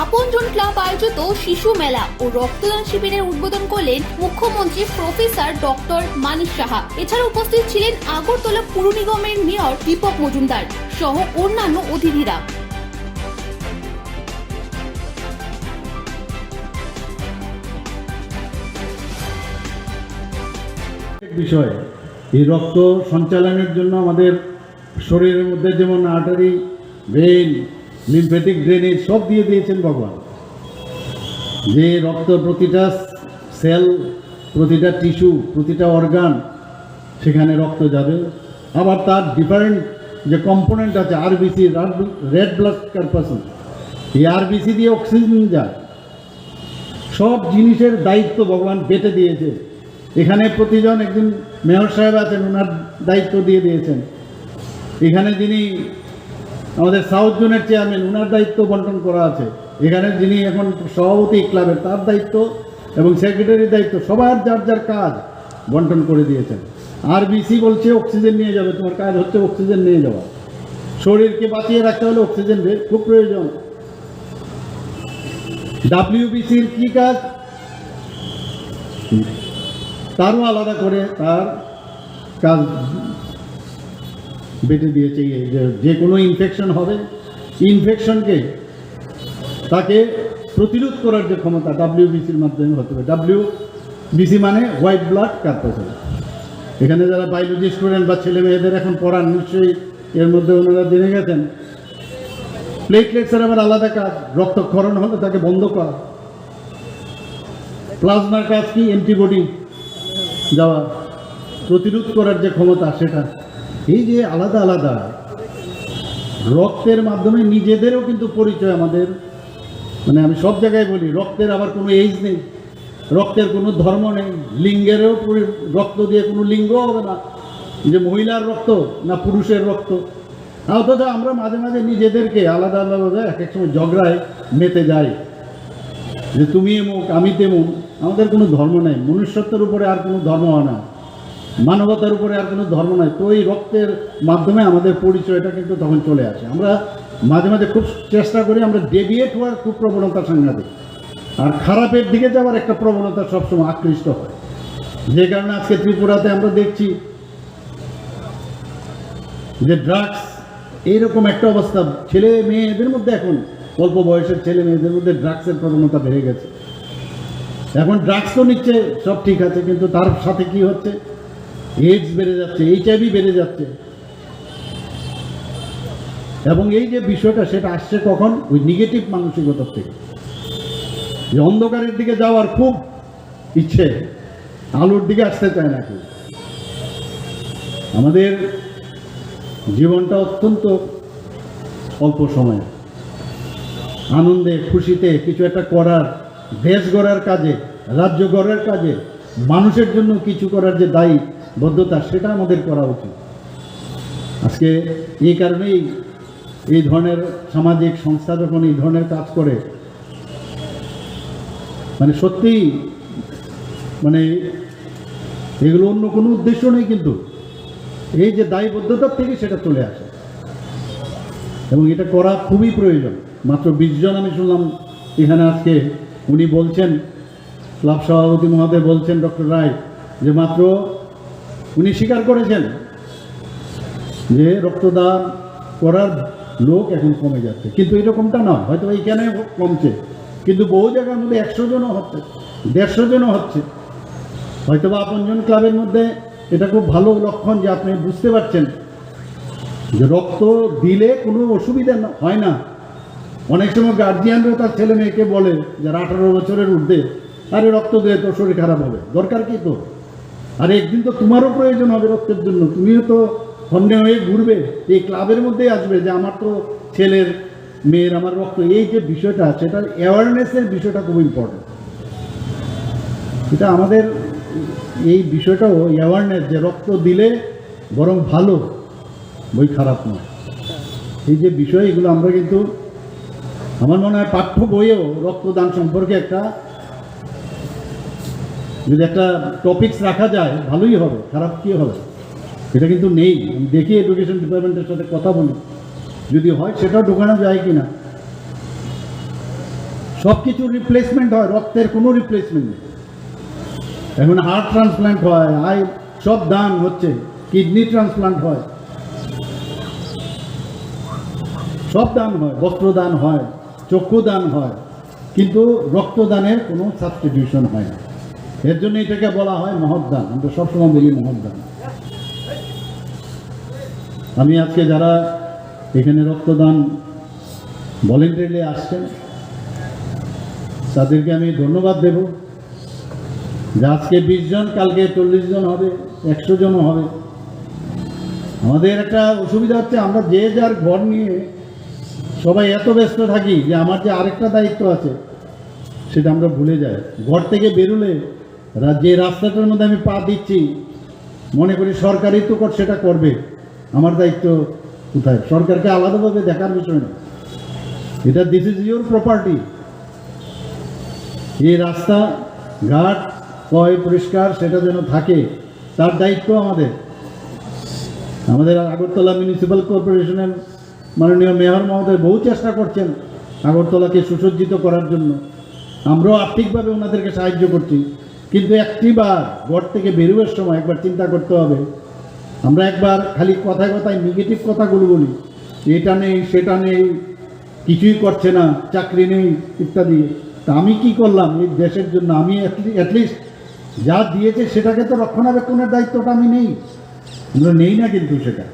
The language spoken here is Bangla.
আপনজন ক্লাব আয়োজিত শিশু মেলা ও রক্তদান শিবিরের উদ্বোধন করলেন মুখ্যমন্ত্রী প্রফেসর ডক্টর মানিক সাহা। এছাড়া উপস্থিত ছিলেন আগরতলা পুর নিগমের মেয়র দীপক মজুমদার সহ অন্যান্য অতিথিরা। বিষয়, এই রক্ত সঞ্চালনের জন্য আমাদের শরীরের মধ্যে যেমন আর্টারি ভেইন লিম্ফেটিক ড্রেনেজ সব দিয়ে দিয়েছেন ভগবান। যে রক্ত প্রতিটা সেল প্রতিটা টিস্যু প্রতিটা অর্গান সেখানে রক্ত যাবে। আবার তার ডিফারেন্ট যে কম্পোনেন্ট আছে আরবিসি রেড ব্লাড কার্পাসন এই আরবিসি দিয়ে অক্সিজেন যায়। সব জিনিসের দায়িত্ব ভগবান বেটে দিয়েছে। এখানে প্রতিজন একজন মেয়র সাহেব আছেন, ওনার দায়িত্ব দিয়ে দিয়েছেন। এখানে যিনি আমাদের সাউথ জোনের চেয়ারম্যান ওনার দায়িত্ব বন্টন করা আছে। এখানে যিনি এখন সভাপতি ক্লাবের, তার দায়িত্ব এবং সেক্রেটারির দায়িত্ব, সবার যার যার কাজ বন্টন করে দিয়েছেন। আর বিসি বলছে অক্সিজেন নিয়ে যাবে, তোমার কাজ হচ্ছে অক্সিজেন নিয়ে যাওয়া। শরীরকে বাঁচিয়ে রাখতে হলে অক্সিজেন খুব প্রয়োজন। ডাব্লিউবিসির কি কাজ? তারও আলাদা করে তার কাজ বেটে দিয়েছে যে- কোনো ইনফেকশন হবে ইনফেকশনকে তাকে প্রতিরোধ করার যে ক্ষমতা ডাব্লিউবিসির মাধ্যমে হতে হবে ডাব্লিউ বিসি মানে হোয়াইট ব্লাড কার্পাসন এখানে যারা বায়োলজি স্টুডেন্ট বা ছেলে মেয়েদের এখন পড়ান, নিশ্চয়ই এর মধ্যে ওনারা জেনে গেছেন। প্লেটলেটসের আবার আলাদা কাজ, রক্তক্ষরণ হলে তাকে বন্ধ করা। প্লাজমার কাজ কি? অ্যান্টিবডি যাওয়া। প্রতিরোধ করার যে ক্ষমতা সেটা। এই যে আলাদা আলাদা, রক্তের মাধ্যমে নিজেদেরও কিন্তু পরিচয় আমাদের। মানে আমি সব জায়গায় বলি, রক্তের আবার কোনো এইজ নেই, রক্তের কোনো ধর্ম নেই, লিঙ্গেরও রক্ত দিয়ে কোনো লিঙ্গ হবে না। যে মহিলার রক্ত না পুরুষের রক্ত। অথচ আমরা মাঝে মাঝে নিজেদেরকে আলাদা আলাদা এক এক সময় ঝগড়ায় মেতে যাই। যে তুমি এমুক আমি তেমুক, আমাদের কোনো ধর্ম নেই, মনুষ্যত্বের উপরে আর কোনো ধর্ম হয় না। মানবতার উপরে আর কোনো ধর্ম নাই তো এই রক্তের মাধ্যমে আমাদের পরিচয়টা কিন্তু তখন চলে আসে। আমরা মাঝে মাঝে খুব চেষ্টা করি আমরা ডেভিয়েট হওয়ার খুব প্রবণতা সাংঘাতিক। আর খারাপের দিকে যাওয়ার একটা প্রবণতা সবসময় আকৃষ্ট হয়। যে কারণে আজকে ত্রিপুরাতে আমরা দেখছি যে ড্রাগস, এইরকম একটা অবস্থা। ছেলে মেয়েদের মধ্যে এখন, অল্প বয়সের ছেলে মেয়েদের মধ্যে ড্রাগসের প্রবণতা বেড়ে গেছে। এখন ড্রাগস তো নিচ্ছে, সব ঠিক আছে, কিন্তু তার সাথে কি হচ্ছে? এইডস বেড়ে যাচ্ছে এইচআইভি বেড়ে যাচ্ছে। এবং এই যে বিষয়টা, সেটা আসছে কখন? ওই নেগেটিভ মানসিকতার থেকে। যে অন্ধকারের দিকে যাওয়ার খুব ইচ্ছে, আলোর দিকে আসতে চায় না কেউ। আমাদের জীবনটা অত্যন্ত অল্প সময় আনন্দে, খুশিতে কিছু একটা করার, দেশ গড়ার কাজে, রাজ্য গড়ার কাজে, মানুষের জন্য কিছু করার যে দায়ী বদ্ধতা, সেটা আমাদের করা উচিত। আজকে এই কারণেই এই ধরনের সামাজিক সংস্থা যখন এই ধরনের কাজ করে মানে সত্যিই মানে এগুলো অন্য কোনো উদ্দেশ্য নেই কিন্তু, এই যে দায়বদ্ধতার থেকে সেটা চলে আসে। এবং এটা করা খুবই প্রয়োজন। মাত্র বিশ জন আমি শুনলাম এখানে আজকে উনি বলছেন, ক্লাব সভাপতি মহোদয় বলছেন ডক্টর রায়, যে মাত্র উনি স্বীকার করেছেন যে রক্তদান করার লোক এখন কমে যাচ্ছে। কিন্তু এরকমটা না হয়তো এইখানে কমছে। কিন্তু বহু জায়গার মধ্যে একশো জনও হচ্ছে, দেড়শো জনও হচ্ছে। হয়তো বা আপনজন ক্লাবের মধ্যে এটা খুব ভালো লক্ষণ যে আপনি বুঝতে পারছেন যে রক্ত দিলে কোনো অসুবিধা হয় না। অনেক সময় গার্জিয়ানরা তার ছেলে মেয়েকে বলে, যারা আঠারো বছরের ঊর্ধ্বে, আরে রক্ত দিয়ে তোর শরীর খারাপ হবে। দরকার কি তো আর একদিন তো তোমারও প্রয়োজন হবে রক্তের জন্য। তুমিও তো হন্যে হয়ে ঘুরবে। এই ক্লাবের মধ্যেই আসবে যে আমার তো ছেলের, মেয়ের আমার রক্ত। এই যে বিষয়টা, সেটা অ্যাওয়ারনেসের বিষয়টা খুব ইম্পর্টেন্ট এটা আমাদের এই বিষয়টাও অ্যাওয়ারনেস যে রক্ত দিলে বরং ভালো, বই খারাপ নয়। এই যে বিষয়, এগুলো আমরা কিন্তু, আমার মনে হয় পাঠ্য বইয়েও রক্তদান সম্পর্কে একটা যদি একটা টপিকস রাখা যায়, ভালোই হবে, খারাপ কি হবে? এটা কিন্তু নেই। দেখি এডুকেশন ডিপার্টমেন্টের সাথে কথা বলি। যদি হয়, সেটাও ঢোকানো যায় কি না সব কিছুর রিপ্লেসমেন্ট হয়, রক্তের কোনো রিপ্লেসমেন্ট নেই। এখন হার্ট ট্রান্সপ্লান্ট হয় আই সব দান হচ্ছে কিডনি ট্রান্সপ্লান্ট হয়। সব দান হয়, বস্ত্রদান হয় চক্ষু দান হয়, কিন্তু রক্তদানের কোনো সাবস্টিটিউশন হয় না। এর জন্য এটাকে বলা হয় মহৎদান আমরা সবসময় বলি মহৎদান আমি আজকে যারা এখানে রক্তদান ভলেন্টারিলি আসছেন, তাদেরকে আমি ধন্যবাদ দেব যে আজকে বিশ জন, কালকে চল্লিশ জন হবে, একশো জনও হবে। আমাদের একটা অসুবিধা হচ্ছে, আমরা যে যার ঘর নিয়ে সবাই এত ব্যস্ত থাকি যে আমার যে আরেকটা দায়িত্ব আছে, সেটা আমরা ভুলে যাই। ঘর থেকে বেরোলে যে রাস্তাটার মধ্যে আমি পা দিচ্ছি, মনে করি সরকারই তো কর- সেটা করবে। আমার দায়িত্ব কোথায়? সরকারকে আলাদাভাবে দেখার বিষয় না। এটা দিস ইজ ইউর প্রপার্টি এই রাস্তা, ঘাট পয় পরিষ্কার সেটা যেন থাকে, তার দায়িত্ব আমাদের। আমাদের আগরতলা মিউনিসিপ্যাল কর্পোরেশনের মাননীয় মেয়র মহোদয় বহু চেষ্টা করছেন আগরতলাকে সুসজ্জিত করার জন্য। আমরাও আর্থিকভাবে ওনাদেরকে সাহায্য করছি। কিন্তু একটিবার ঘর থেকে বেরোবার সময় একবার চিন্তা করতে হবে। আমরা একবার খালি কথায় কথায় নেগেটিভ কথাগুলো বলি। এটা নেই, সেটা নেই, কিছুই করছে না, চাকরি নেই, ইত্যাদি। তা আমি কি করলাম এই দেশের জন্য? আমি অ্যাটলিস্ট যা দিয়েছে সেটাকে তো রক্ষণাবেক্ষণের দায়িত্বটা আমি নেই। আমরা নেই না কিন্তু সেটা।